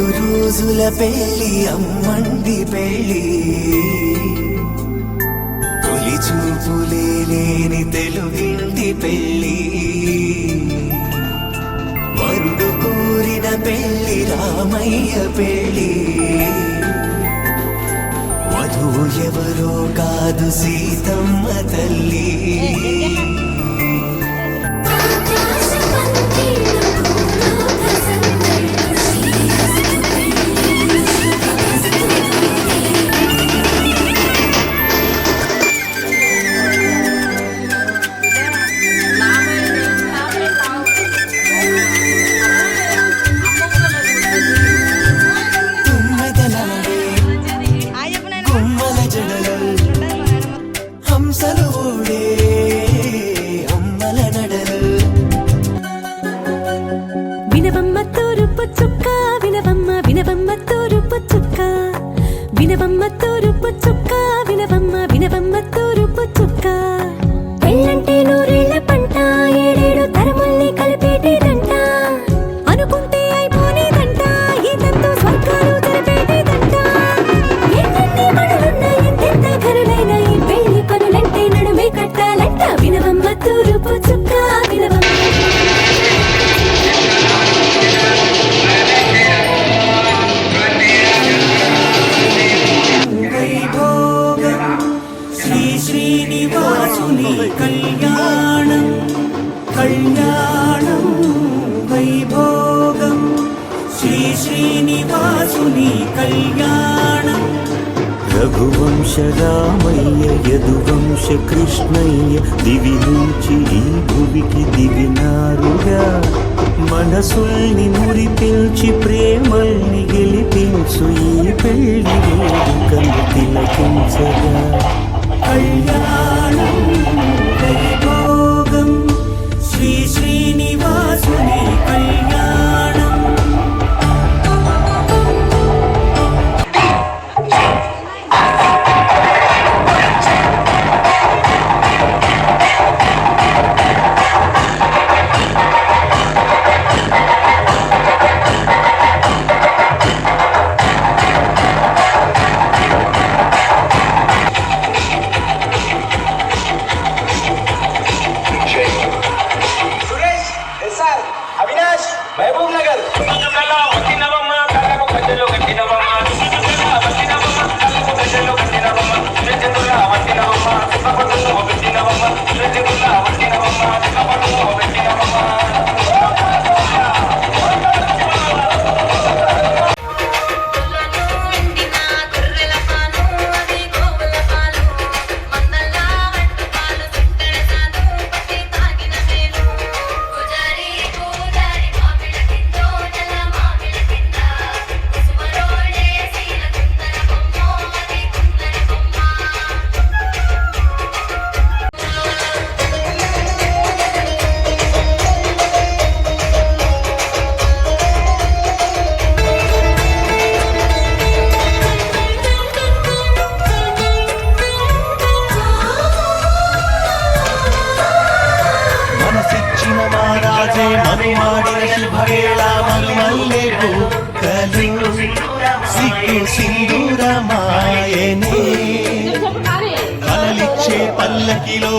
మూడు రోజుల పెళ్ళి అమ్మంది పెళ్ళి తొలి చూపులే లేని తెలుగింటి పెళ్ళి వరుడు కోరిన పెళ్ళి రామయ్య పెళ్ళి వధువు ఎవరో కాదు సీతమ్మ తల్లి. വമ്മത്തൊരു പച്ചപ്പ కళ్యాణం కళ్యాణం వైభోగం. శ్రీ శ్రీనివాసుని కళ్యాణం. రఘువంశ రామయ్య యదువంశ కృష్ణయ్య దివి నుంచి ఈ భువికి దిగినారుగా మనసుల్ని మురిపించి ప్రేమల్ని గెలిపించు ఈ పెళ్ళి తిలకించగా. కళ్యాణం. మహారాజే మనుమాడిన శుభవేళ సింధూరమాయనే కలలిచ్చే పల్లకిలో